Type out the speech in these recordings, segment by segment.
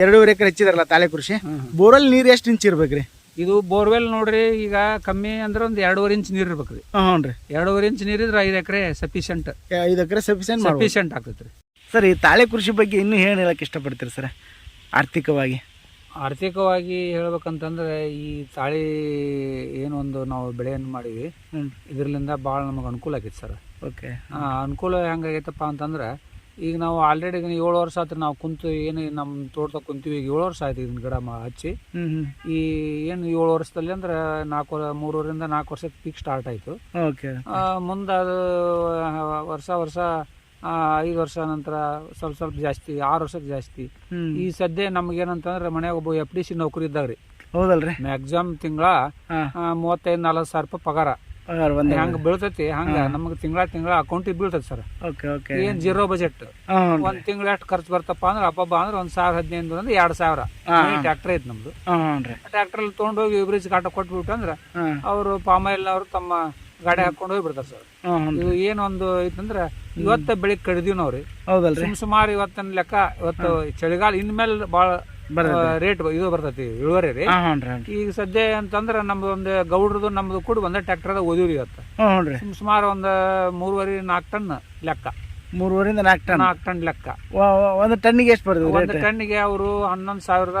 ಎರಡೂವರೆ ಎಕರೆ ಹಚ್ಚಿದಾರಲ್ಲ ತಾಳೆ ಕೃಷಿ? ಬೋರ್ವೆಲ್ ನೀರ್ ಎಷ್ಟು ಇಂಚ್ ಇರ್ಬೇಕ್ರಿ? ಇದು ಬೋರ್ವೆಲ್ ನೋಡ್ರಿ ಈಗ ಕಮ್ಮಿ ಅಂದ್ರೆ ಒಂದ್ ಎರಡೂವರೆ ಇಂಚ್ ನೀರ್ ಇರ್ಬೇಕ್ರಿ ಹ್ಞೂನ್ರಿ ಎರಡೂವರೆ ಇಂಚ್ ಇದ್ರೆ ಐದು ಎಕರೆ ಸಫಿಶಿಯಂಟ್ ಐದು ಎಕರೆ ಸಫಿಶಿಯಂಟ್ ಸಫಿಶಿಯಂಟ್ ಆಗ್ತೈತ್ರಿ ಸರ್ ಈ ತಾಳೆ ಕೃಷಿ ಬಗ್ಗೆ ಇನ್ನು ಏನು ಹೇಳಕ್ಕೆ ಇಷ್ಟಪಡ್ತೀರಿ ಸರ್? ಆರ್ಥಿಕವಾಗಿ. ಆರ್ಥಿಕವಾಗಿ ಹೇಳ್ಬೇಕಂತಂದ್ರೆ ಈ ತಾಳಿ ಏನೊಂದು ನಾವು ಬೆಳೆಯನ್ನು ಮಾಡೀವಿ ಇದರಿಂದ ಭಾಳ ನಮಗೆ ಅನುಕೂಲ ಆಗೈತೆ ಸರ್. ಓಕೆ. ಅನುಕೂಲ ಹೆಂಗಾಗೈತಪ್ಪ ಅಂತಂದ್ರೆ ಈಗ ನಾವು ಆಲ್ರೆಡಿ ಏಳು ವರ್ಷ ಆತ್ರಿ ನಾವು ಕುಂತು ಏನು ನಮ್ಮ ತೋಟದಾಗ ಕುಂತೀವಿ. ಈಗ ಏಳು ವರ್ಷ ಆಯ್ತು ಇದನ್ನ ಗಿಡ ಮ ಹಚ್ಚಿ. ಈ ಏನು ಏಳು ವರ್ಷದಲ್ಲಿ ಅಂದ್ರೆ ನಾಲ್ಕು ವರ್- ಮೂರರಿಂದ ನಾಲ್ಕು ವರ್ಷಕ್ಕೆ ಪೀಕ್ ಸ್ಟಾರ್ಟ್ ಆಯಿತು. ಓಕೆ ಮುಂದೆ ಅದು ಆ, ವರ್ಷ ವರ್ಷ ಆ, ಐದು ವರ್ಷ ನಂತರ ಸ್ವಲ್ಪ ಸ್ವಲ್ಪ ಜಾಸ್ತಿ ಆರು ವರ್ಷಕ್ಕೆ ಜಾಸ್ತಿ. ಈ ಸದ್ಯ ನಮ್ಗೇನಂತಂದ್ರೆ ಮನ್ಯಾಗ ಒಬ್ಬ ಎಫ್ ಡಿ ಸಿ ನೌಕರಿ ಇದ್ದಾವ್ರಿ ಹೌದಲ್ರಿ? ಮ್ಯಾಕ್ಸಿಮಮ್ ತಿಂಗಳ ಹಾಂ. ಮೂವತ್ತೈದು ನಲ್ವತ್ತು ಸಾವಿರ ರೂಪಾಯಿ ಪಗಾರ. ಒಂದು ಹೆಂಗ್ ಬೀಳ್ತೈತಿ ಹಂಗ ನಮಗೆ ತಿಂಗಳ ತಿಂಗಳ ಅಕೌಂಟಿಗೆ ಬೀಳ್ತೈತಿ ಸರ್. Okay okay. ಏನ್ ಜೀರೋ ಬಜೆಟ್ ಒಂದ್ ತಿಂಗಳ ಎಷ್ಟು ಖರ್ಚು ಬರ್ತಪ್ಪ ಅಂದ್ರೆ ಅಪ್ಪಬ್ಬ ಅಂದ್ರೆ ಒಂದ್ ಸಾವಿರ ಹದಿನೈದು ಅಂದ್ರೆ ಎರಡ್ ಸಾವಿರ. ಟ್ರ್ಯಾಕ್ಟರ್ ಐತಿ ನಮ್ದು. ಟ್ರ್ಯಾಕ್ಟರ್ ಅಲ್ಲಿ ತೊಗೊಂಡೋಗಿ ಬ್ರಿಡ್ಜ್ ಕಾಟ ಕೊಟ್ಬಿಟ್ಟು ಅಂದ್ರೆ ಅವರು ಪಾಮಾಯಿಲ್ ಅವರು ತಮ್ಮ ಗಾಡಿ ಹಾಕೊಂಡು ಹೋಗ್ಬಿಡ್ತಾರೆ ಸರ್. ಇದು ಏನೊಂದು ಐತಂದ್ರೆ ಇವತ್ತ ಬೆಳಿಗ್ಗೆ ಕಡಿದೀವಿ ನಾವ್ರಿ. ಹೌದಲ್ರಿ. ಸುಮಾರು ಇವತ್ತಿನ ಲೆಕ್ಕ ಇವತ್ತು ಚಳಿಗಾಲ ಇನ್ಮೇಲೆ ಭಾಳ ರೇಟ್ ಇದು ಬರ್ತೈತಿ ಇಳುವರಿ ರೀ ಈಗ ಸದ್ಯ ಅಂತಂದ್ರೆ ನಮ್ದು ಒಂದು ಗೌಡ್ರದು ನಮ್ದು ಕೂಡ ಒಂದೇ ಟ್ರ್ಯಾಕ್ಟರ್ ಓದಿವ್ರಿ ಇವತ್ತು. ಸುಮಾರು ಒಂದು ಮೂರುವರೆ ನಾಲ್ಕು ಟನ್ ಲೆಕ್ಕ. ಮೂರುವರಿಂದ ನಾಲ್ಕು ಟನ್. ನಾಲ್ಕು ಟನ್ ಲೆಕ್ಕ. ವ- ವ- ಒಂದು ಟನ್ನಿಗೆ ಎಷ್ಟು ಬರ್ತದೆ ಒಂದು ಟನ್ನಿಗೆ ಅವರು ಹನ್ನೊಂದು ಸಾವಿರದ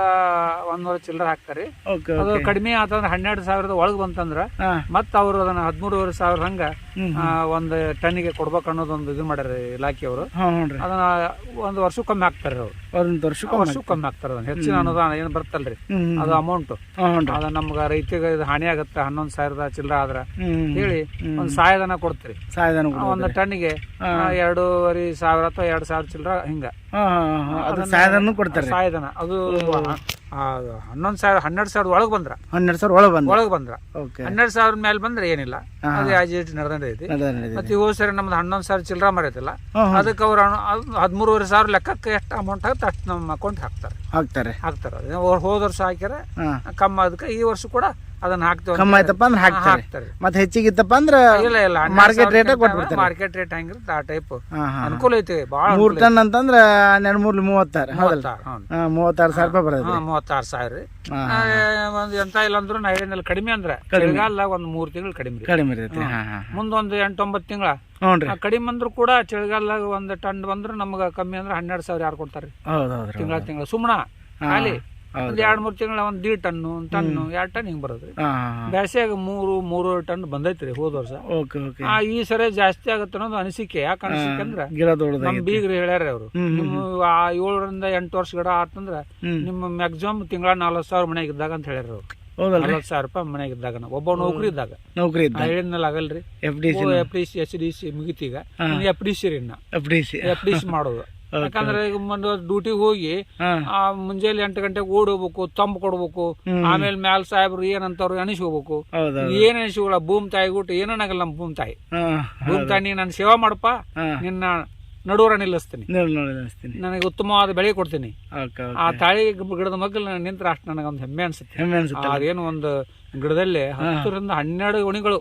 ಒಂದೂರ ಚಿಲ್ಲರ ಹಾಕ್ತಾರೆ. ಓಕೆ ಅದು ಕಡಿಮೆ ಆತಂದ್ರೆ ಹನ್ನೆರಡು ಸಾವಿರದ ಒಳಗೆ ಬಂತಂದ್ರ ಹಾಂ. ಅವರು ಅವ್ರು ಅದನ್ನ ಹದಿಮೂರುವರೆ ಸಾವಿರ ಹಂಗ ಹ್ಮ್ ಆ, ಒಂದು ಟನ್ನಿಗೆ ಕೊಡ್ಬೇಕು ಅನ್ನೋದೊಂದು ಇದು ಮಾಡ್ಯಾರ ಇಲಾಖೆಯವರು ಹ್ಞೂ ಹ್ಞೂ ರೀ ಅದನ್ನ ಒಂದು ವರ್ಷಕ್ಕೊಮ್ಮೆ ಹಾಕ್ತಾರೆ ಅವರು. ಒಂದು ವರ್ಷಕ್ಕೆ ವರ್ಷಕ್ಕೊಮ್ಮೆ ಹಾಕ್ತಾರೆ. ಅದನ್ನ. ಹೆಚ್ಚಿನ ಅನುದಾನ ಏನು ಬರ್ತಲ್ರಿ. ಹ್ಞೂ ಅದು ಅಮೌಂಟ್ ಹ್ಞೂ ಹ್ಞೂ ರೀ ಅದ ನಮ್ಗೆ ರೈತರಿಗೆ ಇದು ಹಾನಿ ಆಗತ್ತೆ ಹನ್ನೊಂದು ಸಾವಿರದ ಚಿಲ್ಲರ ಆದ್ರ ಹ್ಞೂ ಹೇಳಿ ಒಂದು ಸಹಾಯಧನ ಕೊಡ್ತೀರಿ. ಸಹಾಯಧನ ಒಂದು ಟನ್ನಿಗೆ ಆ, ಎರಡೂವರೆ ಸಾವಿರ ಅಥವಾ ಎರಡು ಸಾವಿರ ಚಿಲ್ಲರ ಹಿಂಗ. ಅದು ಸಾಯಧನ ಕೊಡ್ತಾರೆ. ಅದು ಹನ್ನೊಂದು ಸಾವಿರ ಹನ್ನೆರಡು ಸಾವಿರದ ಒಳಗೆ ಬಂದ್ರ. ಹನ್ನೆರಡು ಸಾವಿರ ಒಳಗೆ ಬಂದ್ರ. ಒಳಗೆ ಬಂದ್ರ. ಓಕೆ. ಹನ್ನೆರಡು ಸಾವಿರ ಮೇಲೆ ಬಂದ್ರೆ ಏನಿಲ್ಲ. ಅದು ಆಜ್ ನಡೆದೈತಿ ಮತ್ತೆ ಹೋದ ಸರಿ ನಮ್ದು ಹನ್ನೊಂದು ಸಾವಿರ ಚಿಲ್ಲರ ಮರೈತಿಲ್ಲ. ಅದಕ್ಕೆ ಅವ್ರು ಹದಿಮೂರುವರೆ ಸಾವಿರ ಲೆಕ್ಕಕ್ಕೆ ಎಷ್ಟು ಅಮೌಂಟ್ ಆಗುತ್ತೆ ಅಷ್ಟು ನಮ್ಮ ಅಕೌಂಟ್ ಹಾಕ್ತಾರೆ. ಹಾಕ್ತಾರೆ. ಹಾಕ್ತಾರೆ. ಹೋದ ವರ್ಷ ಹಾಕ್ಯಾರ ಕಮ್ಮ ಅದಕ್ಕೆ ಈ ವರ್ಷ ಕೂಡ ಅದನ್ನ ಹಾಕ್ತೇವೆ ಕಮ್ಮ ಆಯ್ತಪ್ಪ ಅಂದ್ರೆ ಹಾಕ್ತಾರೆ. ಮತ್ತೆ ಹೆಚ್ಚಿಗಿತ್ತಪ್ಪ ಅಂದ್ರೆ ಇಲ್ಲ ಇಲ್ಲ ಮಾರ್ಕೆಟ್ ರೇಟ್ ಕೊಟ್ಬಿಡ್ತಾರೆ. ಮಾರ್ಕೆಟ್ ರೇಟ್ ಹೆಂಗಿರುತ್ತೆ ಆ ಟೈಪ್ ಅನುಕೂಲ ಐತಿ ಭಾಳ ಮೂರು ಟನ್ ಅಂತಂದ್ರೆ ಹನ್ನೆರಡು ಮೂರ್ಲಿ ಮೂವತ್ತಾರು ಮೂವತ್ತಾರು ಸಾವಿರ ರೂಪಾಯಿ ಬರ್ತದೆ. ಮೂವತ್ತಾರು ಸಾವಿರ. ಒಂದ್ ಎಂತ ಇಲ್ಲ ಅಂದ್ರು ನಾ ಹೇಳಿದ್ನಲ್ಲ ಕಡಿಮೆ ಅಂದ್ರೆ. ಚಳಿಗಾಲ ಒಂದ್ ಮೂರ್ ತಿಂಗಳು ಕಡಿಮೆ ಕಡಿಮೆ ಇರ್ತೈತಿ. ಮುಂದೊಂದು ಎಂಟೊಂಬತ್ತು ತಿಂಗಳ. ಕಡಿಮೆ ಅಂದ್ರು ಕೂಡ ಚಳಿಗಾಲದಾಗ ಒಂದ್ ಟನ್ ಬಂದ್ರೆ ನಮ್ಗ ಕಮ್ಮಿ ಅಂದ್ರೆ ಹನ್ನೆರಡು ಸಾವಿರ ಯಾರು ಕೊಡ್ತಾರೆ ತಿಂಗಳ ತಿಂಗಳ. ಸುಮ್ಮನ ಖಾಲಿ. ಒಂದ್ ಎರಡ್ ಮೂರ್ ತಿಂಗಳ ಒಂದ್ ದೀಡ್ ಟನ್ ಒಂದ್ ಟನ್ನು ಎರಡ್ ಟನ್ ಹಿಂಗ್ ಬರೋದ್ರಿ ಬ್ಯಾಸಿಯಾಗ ಮೂರು ಮೂರುವರೆ ಟನ್ ಬಂದೈತ್ರಿ ಹೋದ ವರ್ಷ. ಆ, ಈ ಸರಿ ಜಾಸ್ತಿ ಆಗತ್ತೆ ಅನ್ನೋದು ಅನಿಸಿಕೆ. ಯಾಕೆ ಅನಿಸಿಕೆ ಅಂದ್ರೆ ಗಿಡ ನಮ್ ದೊಡ್ಡದಾಗಿ ಬೀಗ್ರಿ ಹೇಳ್ಯಾರ ಅವರು. ನಿಮ್ಮ ಆ ಏಳರಿಂದ ಎಂಟು ವರ್ಷ ಗಿಡ ಆತಂದ್ರ. ನಿಮ್ಮ ಮ್ಯಾಕ್ಸಿಮಮ್ ತಿಂಗಳ ನಲ್ವತ್ತು ಸಾವಿರ ಮನೆಯಾಗ ಇದ್ದಾಗ ಅಂತ ಹೇಳ್ಯಾರ ಅವ್ರು. ಹೌದಲ್ರಿ? ಸಾವಿರ ರೂಪಾಯಿ ಮನೆಯಾಗ ಇದ್ದಾಗ ಒಬ್ಬ ನೌಕರಿ ಇದ್ದಾಗ. ನೌಕರಿ ಹೇಳಿದ್ನಲ್ಲ ಆಗಲ್ರಿ. F D C F D C S D C ಮುಗಿತೀಗ F D C ರೀ F D C F D C ಮಾಡೋದು. ಯಾಕಂದ್ರೆ ಈಗ ಡ್ಯೂಟಿಗೆ ಹೋಗಿ ಆ ಮುಂಜಾನೆ ಎಂಟು ಗಂಟೆಗೆ ಓಡಿ ಹೋಗ್ಬೇಕು ತಂಬ್ ಕೊಡ್ಬೇಕು ಆಮೇಲೆ ಮ್ಯಾಲ್ ಸಾಹೇಬ್ರು ಏನಂತವ್ರು ಎಣಿಸಿ ಹೋಗ್ಬೇಕು ಏನ್ ಎಣಿಸಿಗಳ ಭೂಮಿ ತಾಯಿ ಗುಟ್ಟು ಏನಾಗಲ್ಲ ನಮ್ಮ ಭೂಮಿ ತಾಯಿ. ಭೂಮಿ ತಾಯಿ ನೀ ನನ್ ಸೇವಾ ಮಾಡಪ್ಪ ನಿನ್ನ ನಡುವರ ನಿಲ್ಲಿಸ್ತೀನಿ. ನನಗೆ ಉತ್ತಮವಾದ ಬೆಳೆ ಕೊಡ್ತೀನಿ. ಆ ತಾಳಿ ಗಿಡದ ಮಗ್ಗಲ್ ನಿಂತ್ರ ಅಷ್ಟು ನನಗೊಂದು ಹೆಮ್ಮೆ ಅನ್ಸುತ್ತೆ. ಹೆಮ್ಮೆ ಅನ್ಸುತ್ತೆ. ಅದೇನು ಒಂದು ಗಿಡದಲ್ಲಿ ಹತ್ತರಿಂದ ಹನ್ನೆರಡು ಒಣಿಗಳು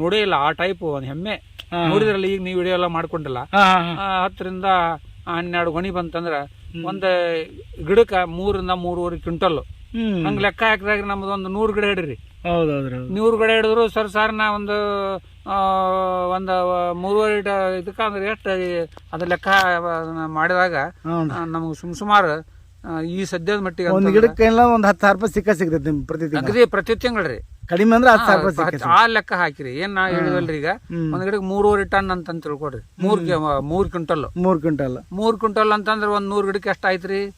ನೋಡೇ ಇಲ್ಲ ಆ ಟೈಪ್ ಒಂದು ಹೆಮ್ಮೆ. ನೋಡಿದ್ರಲ್ಲ ಈಗ ನೀವು ವಿಡಿಯೋ ಎಲ್ಲ ಮಾಡ್ಕೊಂಡಿಲ್ಲ. ಹತ್ತರಿಂದ ಹನ್ನೆರಡು ಗೊಣಿ ಬಂತಂದ್ರ ಒಂದ ಗಿಡಕ್ಕ ಮೂರಿಂದ ಮೂರುವರೆ ಕ್ವಿಂಟಲ್ ಹಂಗ ಲೆಕ್ಕ ಹಾಕಿದಾಗ ನಮ್ದು ಒಂದು ನೂರು ಗಿಡ ಹಿಡ್ರಿ. ರೀ ನೂರು ಗಿಡ ಹಿಡಿದ್ರು ಸರ್ ಸರ್ ನಾ ಒಂದು ಆ, ಒಂದು ಮೂರುವರೆ ಇದಕ್ಕ ಅಂದ್ರೆ ಎಷ್ಟ ಅದ ಲೆಕ್ಕ ಮಾಡಿದಾಗ ನಮ್ಗೆ ಸುಮ್ ಸುಮಾರು ಈ ಸದ್ಯದ ಮಟ್ಟಿಗೆ ಒಂದು ಗಿಡಕ್ಕೆ ಗಿಡಕ್ಕೆಲ್ಲ ಒಂದು ಹತ್ತು ಸಾವಿರ ರೂಪಾಯಿ ಸಿಕ್ಕ ಸಿಗ್ತೈತೆ ಪ್ರತಿ ತಿಂಗಳು. ಪ್ರತಿ ಪ್ರತಿ ತಿಂಗಳ್ರಿ ಕಡಿಮೆ ಅಂದ್ರೆ ಹತ್ತು ಸಾವಿರ ರೂಪಾಯಿ ಆ ಲೆಕ್ಕ ಹಾಕಿರಿ. ಏನ್ ನಾ ಹೇಳುವಲ್ರಿ ಈಗ. ಒಂದ್ ಗಿಡಕ್ಕೆ ಮೂರುವರೆ ಟನ್ ಅಂತ ತಿಳ್ಕೊಡ್ರಿ. ಮೂರ್ ಕೆ- ಮೂರ್ ಕ್ವಿಂಟಲ್. ಮೂರ್ ಕ್ವಿಂಟಲ್. ಮೂರ್ ಕ್ವಿಂಟಲ್ ಅಂತಂದ್ರೆ ಒಂದ್ ನೂರ್ ಗಿಡಕ್ಕೆ ಎಷ್ಟ್ ಆಯ್ತ್ರಿ?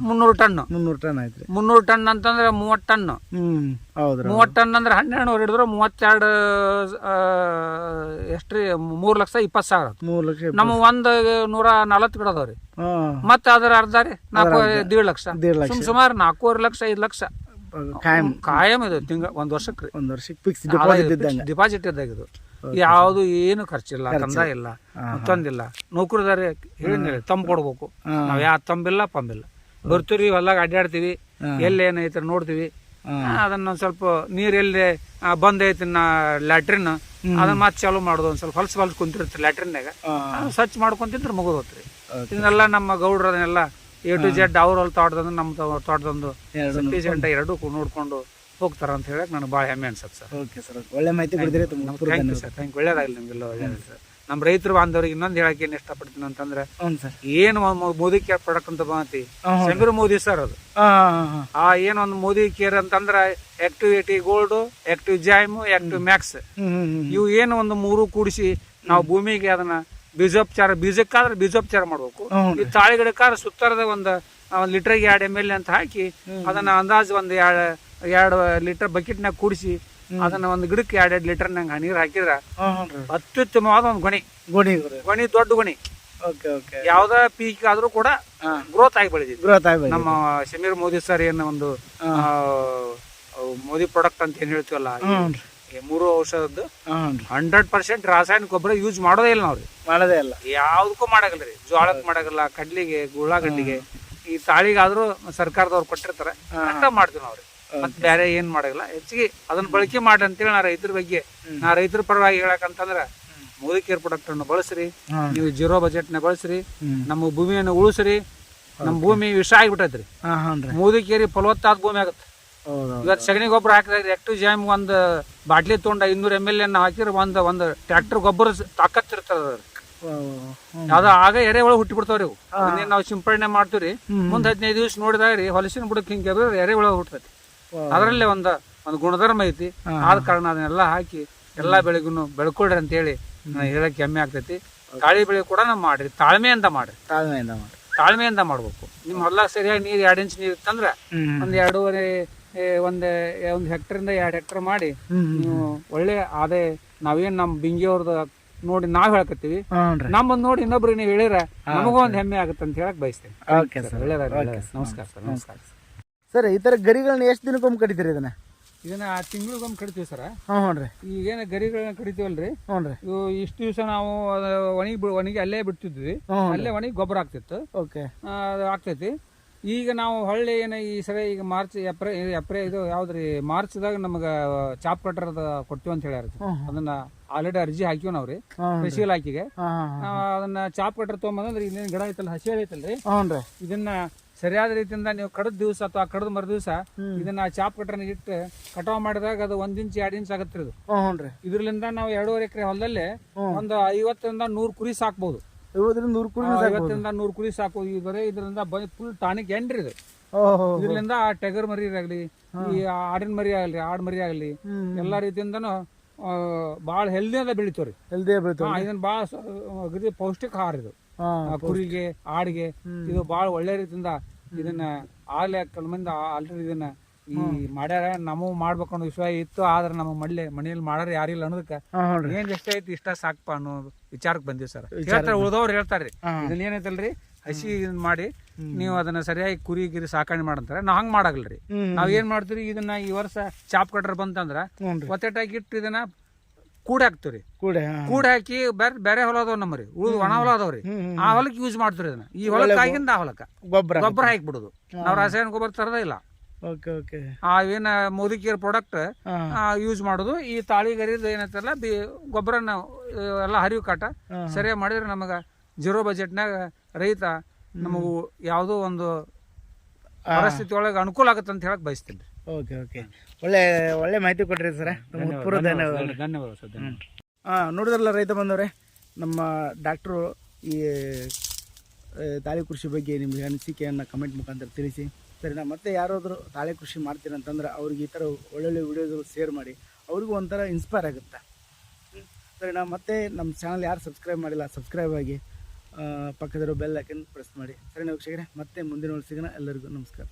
ಮುನ್ನೂರು ಟನ್. ಮುನ್ನೂರು ಟನ್ ಆಯ್ತು ರೀ ಮುನ್ನೂರು ಟನ್ ಅಂತಂದ್ರೆ ಮೂವತ್ ಟನ್. ಮೂವತ್ ಟನ್ ಅಂದ್ರೆ ಹನ್ನೆರಡು ನೂರು ಹಿಡಿದ್ರು ಮೂವತ್ತೆರಡು ಆ, ಎಷ್ಟ್ರಿ? ಮೂರ್ ಲಕ್ಷ ಇಪ್ಪತ್ ಸಾವಿರ ಆತು. ಮೂರು ಲಕ್ಷ ನಮ್ಮ ಒಂದ್ ನೂರ ನಲವತ್ತು ಗಿಡ ಅದಾವ್ರಿ. ಮತ್ತ ಮತ್ತೆ ಅದರ ಅರ್ಧ ರೀ ನಾಲ್ಕು ದೀಡ್ ಲಕ್ಷ. ದೇಡ್ ಲಕ್ಷ. ಸುಮ್ ಸುಮಾರು ನಾಲ್ಕೂವರೆ ಲಕ್ಷ ಐದ್ ಲಕ್ಷ. ಕಾಯಂ ಕಾಯಂ ಇದು ತಿಂಗ ಒಂದ್ ವರ್ಷಕ್ಕೆ ಒಂದು ವರ್ಷಕ್ಕೆ ಫಿಕ್ಸ್ ಡಿಪಾಸಿಟ್ ಇದ್ದಂಗೆ. ಡಿಪಾಸಿಟ್ ಇದ್ದಾಗ ಇದು ಯಾವುದು ಏನು ಖರ್ಚಿಲ್ಲ ತಂದ ಇಲ್ಲ ಮತ್ತೊಂದಿಲ್ಲ ನೌಕರದಾರಿ ಹೇಳಿದ್ರೆ ತಂಬ್ ಕೊಡ್ಬೇಕು. ನಾವು ಯಾವ ತಂಬಿಲ್ಲ ಪಂಬಿಲ್ಲ. ಬರ್ತೀವಿ ಹೊಲ್ದಾಗ ಅಡ್ಡಾಡ್ತೀವಿ ಎಲ್ಲಿ ಏನೈತೆ ನೋಡ್ತೀವಿ. ಅದನ್ನ ಒಂದ್ ಸ್ವಲ್ಪ ನೀರ್ ಎಲ್ಲಿ ಬಂದೈತಿ ನಾ ಲ್ಯಾಟ್ರಿನ್ ಅದನ್ನ ಮತ್ತೆ ಚಾಲು ಮಾಡೋದು. ಒಂದ್ ಸ್ವಲ್ಪ ಹೊಲ್ಸ್ ಹೊಲ್ಸ್ ಕುಂತಿರ್ತಾರೆ ಲ್ಯಾಟ್ರಿನ್ಯಾಗ ಹಾಂ. ಸ್ವಚ್ಛ ಮಾಡ್ಕೊಂತಿದ್ರೆ ಮುಗಿದೋತ್ರಿ ಇದನ್ನೆಲ್ಲ ನಮ್ಮ ಗೌಡ್ರ ಅದನ್ನೆಲ್ಲ ಎ ಟು ಜೆಡ್ ಅವ್ರ ಅಲ್ಲಿ ತೋಟದಂದು ನಮ್ಮ ತೋಟದೊಂದು ಎರಡು ಸಫಿಷಿಯಂಟ್ ಎರಡು ನೋಡ್ಕೊಂಡು ಹೋಗ್ತಾರ ಅಂತ ಹೇಳಕ್ ನನಗೆ ಭಾಳ ಹೆಮ್ಮೆ ಅನ್ಸುತ್ತೆ ಸರ್. ಓಕೆ ಸರ್ ಒಳ್ಳೆ ಮಾಹಿತಿ ಕೊಡಿದ್ರೆ ತುಂಬ ಥ್ಯಾಂಕ್ ಯು ಸರ್ ಥ್ಯಾಂಕ್ ಒಳ್ಳೇದಾಗಲಿ ನಿಮಗೆಲ್ಲ ಒಳ್ಳೇದು ಸರ್ ನಮ್ಮ ರೈತರು ಬಾಂಧವ್ರಿಗೆ ಇನ್ನೊಂದು ಹೇಳಕ್ಕೆ ಏನು ಇಷ್ಟಪಡ್ತೀನಿ ಅಂತಂದ್ರೆ ಏನು ಮೋದಿ ಕೇರ್ ಪ್ರಾಡಕ್ಟ್ ಅಂತ ಬಂತಿ ಚಂದ್ರ ಮೋದಿ ಸರ್ ಅದು. ಆ ಏನೊಂದು ಮೋದಿ ಕೇರ್ ಅಂತಂದ್ರೆ active eighty gold active zyme active max ಇವು ಏನು ಒಂದು ಮೂರು ಕೂಡಿಸಿ ನಾವು ಭೂಮಿಗೆ ಅದನ್ನ ಬೀಜೋಪಚಾರ ಬೀಜಕ್ಕಾದ್ರೆ ಬೀಜೋಪಚಾರ ಮಾಡ್ಬೇಕು. ಈ ತಾಳಿಗಿಡಕ್ಕಾದ್ರೆ ಸುತ್ತರದ ಒಂದು ಒಂದು ಲೀಟರ್ಗೆ ಎರಡು ಎಂ ಎಲ್ ಅಂತ ಹಾಕಿ ಅದನ್ನ ಅಂದಾಜು ಒಂದು ಎರಡು ಎರಡು ಲೀಟರ್ ಬಕೆಟ್ನಾಗ ಕೂಡಿಸಿ ಅದನ್ನ ಒಂದು ಗಿಡಕ್ಕೆ ಎರಡು ಲೀಟರ್ ನಂಗೆ ನೀರು ಹಾಕಿದ್ರ ಅತ್ಯುತ್ತಮವಾದ ಒಂದು ಗೊಣಿ ಗೊಣಿ ಗೊಣಿ ದೊಡ್ಡ ಗೊಣಿ ಯಾವ್ದ ಪೀಕ್ ಆದ್ರೂ ಕೂಡ ಗ್ರೋತ್ ಆಗಿ ಬೆಳೆದಿದೆ. ನಮ್ಮ ಶಮೀರ್ ಮೋದಿ ಸರ್ ಏನು ಒಂದು ಮೋದಿ ಪ್ರಾಡಕ್ಟ್ ಅಂತ ಏನ್ ಹೇಳ್ತೀವಲ್ಲ ಮೂರು ಔಷಧದ್ದು ಹಂಡ್ರೆಡ್ ಪರ್ಸೆಂಟ್ ರಾಸಾಯನಿಕ ಗೊಬ್ಬರ ಯೂಸ್ ಮಾಡೋದೇ ಇಲ್ಲ ನಾವ್ರಿ. ಮಾಡೋದೇ ಇಲ್ಲ. ಯಾವ್ದಕ್ಕೂ ಮಾಡಾಗಲ್ಲ ರೀ. ಜೋಳಕ್ಕೆ ಮಾಡಾಗಲ್ಲ ಕಡ್ಲಿಗೆ ಉಳ್ಳಾಗಡ್ಡಿಗೆ ಈ ತಾಳಿಗಾದ್ರೂ ಸರ್ಕಾರದವ್ರು ಕೊಟ್ಟಿರ್ತಾರೆ. ಅಂತ ಮಾಡ್ತೀವಿ ನಾವ್ರಿ. ಮತ್ತೆ ಬೇರೆ ಏನ್ ಮಾಡಾಗಲ್ಲ. ಹೆಚ್ಚಿಗೆ ಅದನ್ನ ಬಳಕೆ ಮಾಡಿ ಅಂತೇಳಿ ನಾ ರೈತರ ಬಗ್ಗೆ. ನಾ ರೈತರ ಪರವಾಗಿ ಹೇಳಕಂತಂದ್ರ ಮೋದಿ ಕೇರ್ ಪ್ರಾಡಕ್ಟ್ ಅನ್ನು ಬಳಸ್ರಿ. ನೀವು ಜೀರೋ ಬಜೆಟ್ನ ಬಳಸ್ರಿ. ನಮ್ಮ ಭೂಮಿಯನ್ನು ಉಳಿಸ್ರಿ. ನಮ್ಮ ಭೂಮಿ ವಿಷ ಆಗಿಬಿಟ್ಟೈತ್ರಿ. ಮೋದಿ ಕೇರಿ ಫಲವತ್ತಾದ ಭೂಮಿ ಆಗುತ್ತೆ. ಇವತ್ತು ಸಗಣಿ ಗೊಬ್ಬರ ಹಾಕಿದಾಗ ಎಷ್ಟು ಜಾಮ್ ಒಂದು ಬಾಟ್ಲಿ ತೊಗೊಂಡ ಇನ್ನೂರ ಎಂ ಎಲ್ ಎನ್ ಹಾಕಿದ್ರೆ ಒಂದು ಒಂದು ಟ್ರ್ಯಾಕ್ಟರ್ ಗೊಬ್ಬರ ತಾಕತ್ ಇರ್ತದ ಯಾವ್ದೋ ಆಗ ಎರೆಹುಳ ಹುಟ್ಟಿ ಬಿಡ್ತಾವ್ರಿ ಇವು. ನಾವು ಸಿಂಪಡಣೆ ಮಾಡ್ತೀವ್ರಿ. ಮುಂದ್ ಹದಿನೈದು ದಿವಸ ನೋಡಿದಾಗ ರೀ ಹೊಲಸಿನ ಬುಡಕ್ಕೆ ಹಿಂಗೆ ಎರೆ ಎರೆಹುಳ ಹುಟ್ಟತೈತಿ ಅದರಲ್ಲೇ ಒಂದ ಒಂದು ಗುಣಧರ್ಮ ಐತಿ. ಆದ ಕಾರಣ ಅದನ್ನೆಲ್ಲ ಹಾಕಿ ಎಲ್ಲಾ ಬೆಳೆಗೂ ಬೆಳ್ಕೊಳ್ರಿ ಅಂತ ಹೇಳಿ ನಾನು ಹೇಳಕ್ ಹೆಮ್ಮೆ ಆಗ್ತೈತಿ. ಕಾಳಿ ಬೆಳೆ ಕೂಡ ನಾವು ಮಾಡ್ರಿ. ತಾಳ್ಮೆಯಿಂದ ಮಾಡ್ರಿ. ತಾಳ್ಮೆಯಿಂದ ಮಾಡ್ರಿ. ತಾಳ್ಮೆಯಿಂದ ಮಾಡ್ಬೇಕು. ನಿಮ್ ಹೊಲ ಸರಿಯಾಗಿ ನೀರ್ ಎರಡು ಇಂಚ್ ನೀರ್ ಇತ್ತಂದ್ರ ಒಂದ್ ಎರಡೂವರೆ ಒಂದ್ ಒಂದ್ ಹೆಕ್ಟರಿಂದ ಎರಡು ಹೆಕ್ಟರ್ ಮಾಡಿ ನೀವು ಒಳ್ಳೆ ಅದೇ ನಾವೇನ್ ನಮ್ಮ ಬಿಂಗಿಯವ್ರದ್ದು ನೋಡಿ ನಾವ್ ಹೇಳ್ಕತ್ತೀವಿ. ನಮ್ಮನ್ನ ನೋಡಿ ಇನ್ನೊಬ್ರು ನೀವು ಹೇಳಿರ ನಮಗೂ ಒಂದು ಹೆಮ್ಮೆ ಆಗುತ್ತೆ ಅಂತ ಹೇಳಕ್ ಬಯಸ್ತೇನೆ. ಓಕೆ ಸರ್ ಒಳ್ಳೇದಾಗ್ಲಿ, ನಮಸ್ಕಾರ ಸರ್ ನಮಸ್ಕಾರ ಸರ್. ಈ ತರ ಗರಿಗಳನ್ನ ಎಷ್ಟು ದಿನಕ್ಕೊಮ್ಮೆ ಕಡಿತೀರಿ ಇದನ್ನ? ಇದನ್ನ ತಿಂಗಳಿಗೊಮ್ಮೆ ಕಡಿತೀವಿ ಸರ್. ಹ್ಞೂ ಹ್ಞೂ ರೀ ಈಗೇನು ಗರಿಗಳನ್ನ ಕಡಿತೀವಲ್ರಿ? ಹ್ಞೂ ರೀ ಇವು ಇಷ್ಟು ದಿವಸ ನಾವು ಒಣಗಿ ಒಣಗಿ ಅಲ್ಲೇ ಬಿಡ್ತಿದ್ವಿ. ಅಲ್ಲೇ ಒಣಗಿ ಗೊಬ್ಬರ ಆಗ್ತಿತ್ತು ಓಕೆ. ಆ, ಆಗ್ತೈತಿ ಈಗ ನಾವು ಹೊಳ್ಳಿ ಏನು ಈ ಸರಿ ಈಗ ಮಾರ್ಚ್ ಏಪ್ರಿಲ್ ಏಪ್ರಿಲ್ ಇದು ಯಾವ್ದ್ರಿ ಮಾರ್ಚ್ದಾಗ ನಮಗೆ ಚಾಪ್ ಕಟ್ಟರ್ ಕೊಡ್ತೀವಿ ಅಂತ ಹೇಳ್ಯಾರ ಅದನ್ನ ಆಲ್ರೆಡಿ ಅರ್ಜಿ ಹಾಕಿವ್ ನಾವ್ರಿ ಕೃಷಿ ಇಲಾಖೆಗೆ. ಅದನ್ನ ಚಾಪ್ ಕಟ್ಟರ್ ತೊಗೊಂಬಂದ್ರೆ ಇನ್ನೇನು ಗಿಡ ಐತಲ್ಲ ಹಸಿ ಐತಲ್ರಿ. ಇದನ್ನ ಸರಿಯಾದ ರೀತಿಯಿಂದ ನೀವು ಕಡದ ದಿವಸ ಅಥವಾ ಕಡದ ಮರು ದಿವಸ ಇದನ್ನ ಚಾಪ್ ಕಟ್ಟರ್ ಇಟ್ಟು ಕಟಾವ್ ಮಾಡಿದಾಗ ಅದು ಒಂದ್ ಇಂಚ್ ಎರಡ್ ಇಂಚ್ ಆಗತ್ರಿ ಇದು ಹ್ಞೂ ಹ್ಞೂ ರೀ ಇದ್ರಲಿಂದ ನಾವು ಎರಡೂವರೆ ಎಕರೆ ಹೊಲದಲ್ಲಿ ಒಂದ್ ಒಂದು ಐವತ್ತರಿಂದ ನೂರ್ ಕುರಿ ಸಾಕ್ಬಹುದು ಐವತ್ತರಿಂದ ನೂರು ಕುರಿ ಐವತ್ತರಿಂದ ನೂರು ಕುರಿ ಸಾಕು ಇದರ ಇದ್ರಿಂದ ಫುಲ್ ಟಾನಿಕ್ ಎಂಡ್ರಿ ಇದು. ಓಹೋ. ಇದರಿಂದ ಆ ಟಗರ್ ಮರಿ ಆಗಲಿ ಈ ಆಡಿನ ಮರಿ ಆಗಲಿ ಆಡ್ ಮರಿ ಆಗಲಿ. ಎಲ್ಲಾ ರೀತಿಯಿಂದನು ಭಾಳ ಹೆಲ್ದಿ ಅದ ಬೆಳಿತಾವ್ರಿ. ಹೆಲ್ದಿ ಬೆಳಿತಾವ ಇದನ್ನ ಭಾಳ ಅಗದಿ ಪೌಷ್ಟಿಕ ಆಹಾರ ಇದು. ಆ ಕುರಿಗೆ ಆಡಿಗೆ ಇದು ಭಾಳ ಒಳ್ಳೆ ರೀತಿಯಿಂದ ಇದನ್ನ ಆಗ್ಲೇ ಕೆಲವು ಮಂದಿ ಆಲ್ರೆಡಿ ಇದನ್ನ ಈ ಮಾಡ್ಯಾರ ನಮಗ್ ಮಾಡ್ಬೇಕು ಅನ್ನೋ ವಿಶ್ವಾಸ ಇತ್ತು ಆದ್ರೆ ನಮ್ಮ ಮಳ್ಳಿ ಮನೆಯಲ್ಲಿ ಮಾಡಾರ ಯಾರಿಲ್ಲ ಅನ್ನೋದಕ್ಕ ಏನ್ ಎಷ್ಟ ಐತಿ ಇಷ್ಟ ಸಾಕಪ್ಪ ಅನ್ನೋ ವಿಚಾರಕ್ಕೆ ಬಂದಿವಿ ಸರ್. ಹೇಳ್ತಾರ ಉಳ್ದವ್ರು ಹೇಳ್ತಾರ್ರಿ ಇದನ್ ಇದನ್ನ ಏನೈತಲ್ರಿ ಹಸಿ ಮಾಡಿ ನೀವು ಅದನ್ನ ಸರಿಯಾಗಿ ಕುರಿ ಗಿರಿ ಸಾಕಾಣಿ ಮಾಡಂತಾರೆ. ನಾವ್ ಹಂಗ್ ಮಾಡಾಗಲ್ರಿ. ನಾವ್ ಏನ್ ಮಾಡ್ತೀವಿ ಇದನ್ನ ಈ ವರ್ಷ ಚಾಪ್ ಕಟ್ರ ಬಂತಂದ್ರ ಒತ್ತಟಾಗಿ ಇಟ್ಟು ಇದನ್ನ ಕೂಡ ಹಾಕ್ತಿವ್ರಿ. ಕೂಡ ಹಾಕಿ ಬೇರೆ ಬೇರೆ ಹೊಲ ಅದಾವ ನಮ್ಮರಿ ಉಳಿದು ಒಣ ಹೊಲ ಅದಾವ್ರಿ ಆ ಹೊಲಕ್ಕೆ ಯೂಸ್ ಮಾಡ್ತೀರಿ ಇದನ್ನ. ಈ ಹೊಲಕ್ಕಾಗಿಂದ ಆ ಹೊಲಕ್ಕ. ಗೊಬ್ಬರ ಗೊಬ್ಬರ ಹಾಕ್ಬಿಡುದು. ನಾವ್ ರಾಸಾಯನಿಕ ಗೊಬ್ಬರ ತರದೇ ಇಲ್ಲ. ಓಕೆ ಓಕೆ ಆ ಏನ ಮೋದಿ ಕೇರ್ ಪ್ರಾಡಕ್ಟ್ ಯೂಸ್ ಮಾಡೋದು. ಈ ತಾಳಿಗರಿದ ಏನೈತಲ್ಲ ಬಿ ಗೊಬ್ಬರನ ಆ, ಎಲ್ಲ ಹರಿವು ಕಾಟ. ಸರಿಯಾಗಿ ಮಾಡಿದ್ರೆ ನಮಗೆ ಜೀರೋ ಬಜೆಟ್ನಾಗ ರೈತ ನಮಗೂ ಯಾವುದೋ ಒಂದು ಪರಿಸ್ಥಿತಿ ಒಳಗೆ ಅನುಕೂಲ ಆಗುತ್ತೆ ಅಂತ ಹೇಳಕ್ ಬಯಸ್ತೀನಿ. ಓಕೆ ಓಕೆ ಒಳ್ಳೆ ಒಳ್ಳೆ ಮಾಹಿತಿ ಕೊಟ್ರಿ ಸರ್. ಧನ್ಯವಾದ ಧನ್ಯವಾದ ಸರ್ ಹಾಂ ನೋಡಿದ್ರಲ್ಲ ರೈತ ಬಂದವ್ರೆ ನಮ್ಮ ಡಾಕ್ಟ್ರು ಈ ತಾಳಿ ಕೃಷಿ ಬಗ್ಗೆ ನಿಮಗೆ ಅನಿಸಿಕೆಯನ್ನು ಕಮೆಂಟ್ ಮುಖಾಂತರ ತಿಳಿಸಿ. ಸರಿ ನಾ ಮತ್ತೆ ಯಾರಾದರೂ ತಾಳಿ ಕೃಷಿ ಮಾಡ್ತೀನಿ ಅಂತಂದ್ರೆ ಅವ್ರಿಗೆ ಈ ಥರ ಒಳ್ಳೊಳ್ಳೆ ವಿಡಿಯೋಗಳು ಶೇರ್ ಮಾಡಿ, ಅವ್ರಿಗೂ ಒಂಥರ ಇನ್ಸ್ಪೈರ್ ಆಗುತ್ತೆ. ಸರಿ ನಾ ಮತ್ತೆ ನಮ್ಮ ಚಾನಲ್ ಯಾರು ಸಬ್ಸ್ಕ್ರೈಬ್ ಮಾಡಿಲ್ಲ ಸಬ್ಸ್ಕ್ರೈಬ್ ಆಗಿ ಪಕ್ಕದಿರೋ ಬೆಲ್ ಹಾಕಿ ಪ್ರೆಸ್ ಮಾಡಿ. ಸರಿ ವೀಕ್ಷಕರೇ? ಮತ್ತೆ ಮುಂದಿನ ಸಿಗೋಣ. ಎಲ್ಲರಿಗೂ ನಮಸ್ಕಾರ.